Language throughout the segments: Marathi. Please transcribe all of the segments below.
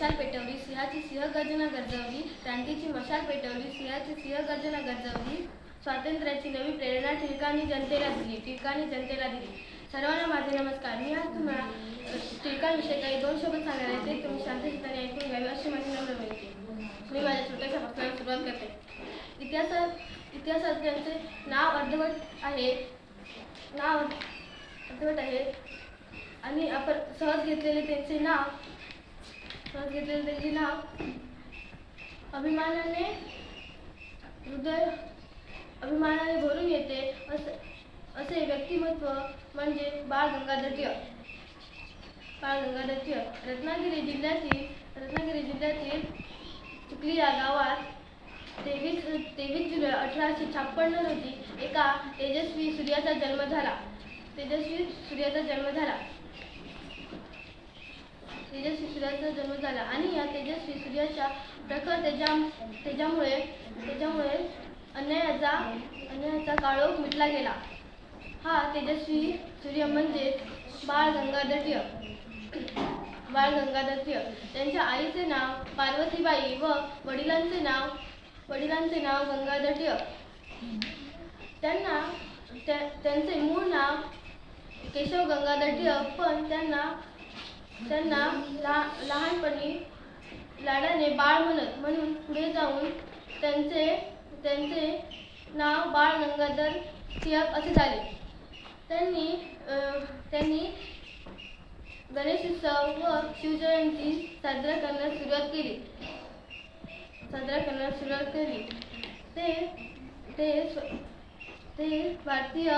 मशाल पेटवली सिंहाची सिंहगर्जना गरजवली क्रांतीची मशाल पेटवली सिंहाची सिंहगर्जना गरजवली. स्वातंत्र्याची नवी प्रेरणा टिळकांनी जनतेला दिली टिळकांनी जनतेला दिली. सर्वांना माझे नमस्कार. मी आज तुम्हाला टिळकांविषयी काही दोन शब्द सांगणार आहे ते तुम्ही शांतचित्ताने ऐकून घ्यावे अशी माझी नम्र विनंती मी माझ्या छोट्याशा भक्ताला सुरुवात करते. इतिहासात इतिहासात त्यांचे नाव अर्धवट आहे. नाव अर्धवट आहे. आणि आपण सहज घेतलेले त्यांचे नाव सहज घेतलेले नाव अभिमानाने हृदय अभिमानाने भरून येते. असे असे व्यक्तिमत्व म्हणजे बाळ गंगाधर टिळक बाळ गंगाधर टिळक रत्नागिरी जिल्ह्यातील रत्नागिरी जिल्ह्यातील चिखली या गावात तेवीस तेवीस जुलै अठराशे छप्पन्न रोजी एका तेजस्वी सूर्याचा जन्म झाला. तेजस्वी सूर्याचा जन्म झाला. तेजस्वी सूर्याचा जन्म झाला आणि या तेजस्वी सूर्याच्या प्रखर तेजा तेजामुळे त्याच्यामुळे अन्यायाचा अन्यायाचा काळोख मिटला गेला. हा तेजस्वी सूर्य म्हणजे बाळ गंगाधर टिळक बाळ गंगाधर टिळक त्यांच्या आईचे नाव पार्वतीबाई व वडिलांचे नाव वडिलांचे नाव गंगाधर टिळक त्यांना त्या- त्यांचे मूळ नाव केशव गंगाधर टिळक पण त्यांना त्यांना लहा लहानपणी लाडाने बाळ म्हणत म्हणून पुढे जाऊन त्यांचे त्यांचे नाव बाळ गंगाधर टिळक असे झाले. त्यांनी अं, त्यांनी गणेशोत्सव व शिवजयंती साजरा करण्यास सुरुवात केली. साजरा करण्यास सुरुवात केली. ते ते स्व- ते भारतीय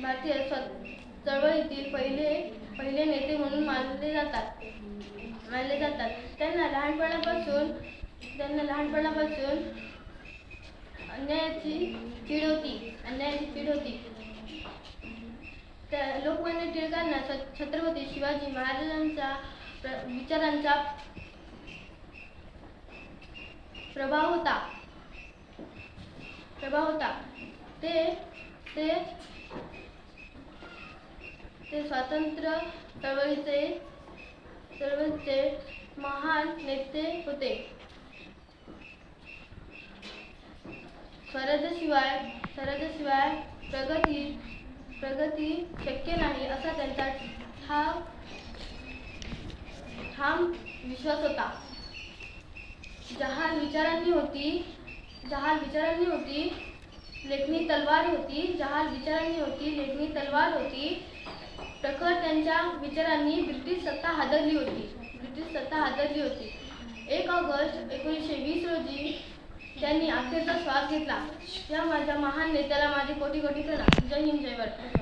भारतीय स्वत चळवळीतील पहिले पहिले नेते म्हणून मानले जातात. मानले जातात. त्यांना लहानपणापासून त्यांना लहानपणापासून अन्यायाची चीड होती. अन्यायाची चीड होती. त्या लोकमान्य टिळकांना छ- छत्रपती शिवाजी महाराजांचा प्र- विचारांचा प्रभाव होता. प्रभाव होता. ते ते ते स्वातंत्र्य चळवळीचे चळवळीचे महान नेते होते. स्वराज्याशिवाय स्वराज्याशिवाय प्रगती प्रगती शक्य नाही असा त्यांचा ठाम ठाम विश्वास होता. जहाल विचारांनी होती जहाल विचारांनी होती लेखणी तलवार होती जहाल विचारांनी होती लेखणी तलवार होती प्रखर त्यांच्या विचारांनी ब्रिटिश सत्ता हादरली होती. ब्रिटिश सत्ता हादरली होती. एक ऑगस्ट एकोणीसशे वीस रोजी त्यांनी अखेरचा श्वास घेतला. या माझ्या महान नेत्याला माझे कोटी कोटी प्रणाम. जय हिंद जय भारत.